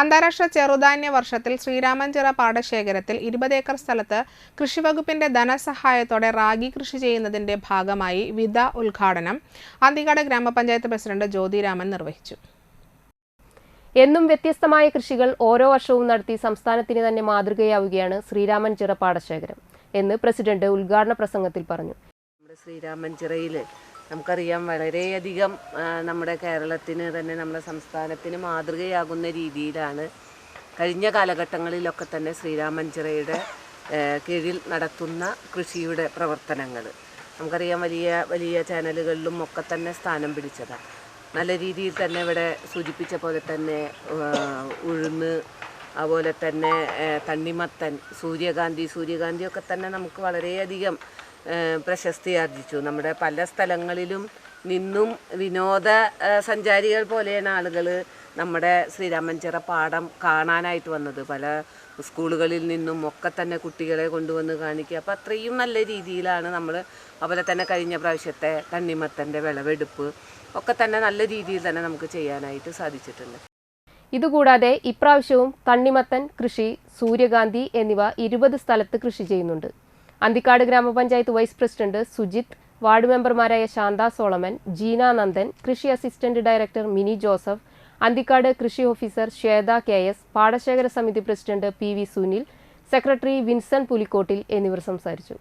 അന്താരാഷ്ട്ര ചെറുധാന്യ വർഷത്തിൽ ശ്രീരാമഞ്ചിറ പാടശേഖരത്തിൽ ഇരുപത് ഏക്കർ സ്ഥലത്ത് കൃഷിവകുപ്പിന്റെ ധനസഹായത്തോടെ റാഗി കൃഷി ചെയ്യുന്നതിന്റെ ഭാഗമായി വിത ഉദ്ഘാടനം അന്തിക്കാട് ഗ്രാമപഞ്ചായത്ത് പ്രസിഡന്റ് ജ്യോതിരാമൻ നിർവഹിച്ചു. എന്നും വ്യത്യസ്തമായ കൃഷികൾ ഓരോ വർഷവും നടത്തി സംസ്ഥാനത്തിന് തന്നെ മാതൃകയാവുകയാണ് ശ്രീരാമൻ ചിറ പാടശേഖരം എന്ന് പ്രസിഡന്റ് ഉദ്ഘാടന പ്രസംഗത്തിൽ പറഞ്ഞു. നമ്മുടെ ശ്രീരാമൻ ചിറയിൽ നമുക്കറിയാം വളരെയധികം നമ്മുടെ കേരളത്തിന് തന്നെ നമ്മുടെ സംസ്ഥാനത്തിന് മാതൃകയാകുന്ന രീതിയിലാണ് കഴിഞ്ഞ കാലഘട്ടങ്ങളിലൊക്കെ തന്നെ ശ്രീരാമൻ ചിറയുടെ കീഴിൽ നടത്തുന്ന കൃഷിയുടെ പ്രവർത്തനങ്ങൾ. നമുക്കറിയാം വലിയ വലിയ ചാനലുകളിലും ഒക്കെ തന്നെ സ്ഥാനം പിടിച്ചതാണ് നല്ല രീതിയിൽ തന്നെ ഇവിടെ സൂചിപ്പിച്ച പോലെ തന്നെ ഉഴുന്ന് അതുപോലെ തന്നെ തണ്ണിമത്തൻ സൂര്യകാന്തി സൂര്യകാന്തിയൊക്കെ തന്നെ നമുക്ക് വളരെയധികം പ്രശസ്തി ആർജിച്ചു. നമ്മുടെ പല സ്ഥലങ്ങളിലും നിന്നും വിനോദ സഞ്ചാരികൾ പോലെയാണ് ആളുകൾ നമ്മുടെ ശ്രീരാമൻചിറ പാടം കാണാനായിട്ട് വന്നത്. പല സ്കൂളുകളിൽ നിന്നും ഒക്കെ തന്നെ കുട്ടികളെ കൊണ്ടുവന്ന് കാണിക്കുക. അപ്പോൾ അത്രയും നല്ല രീതിയിലാണ് നമ്മൾ അതുപോലെ തന്നെ കഴിഞ്ഞ പ്രാവശ്യത്തെ തണ്ണിമത്തന്റെ വിളവെടുപ്പ് ഒക്കെ തന്നെ നല്ല രീതിയിൽ തന്നെ നമുക്ക് ചെയ്യാനായിട്ട് സാധിച്ചിട്ടുണ്ട്. ഇതുകൂടാതെ ഇപ്രാവശ്യവും തണ്ണിമത്തൻ കൃഷി സൂര്യകാന്തി എന്നിവ ഇരുപത് സ്ഥലത്ത് കൃഷി ചെയ്യുന്നുണ്ട്. അന്തിക്കാട് ഗ്രാമപഞ്ചായത്ത് വൈസ് പ്രസിഡന്റ് സുജിത് വാർഡ് മെമ്പർമാരായ ശാന്ത സോളമൻ ജീന നന്ദൻ കൃഷി assistant director Mini Joseph Anthikkad കൃഷി ഓഫീസർ ശ്വേത കെ എസ് പാടശേഖര സമിതി president P V Sunil secretary Vinson Pulikkottil എന്നിവർ സംസാരിച്ചു.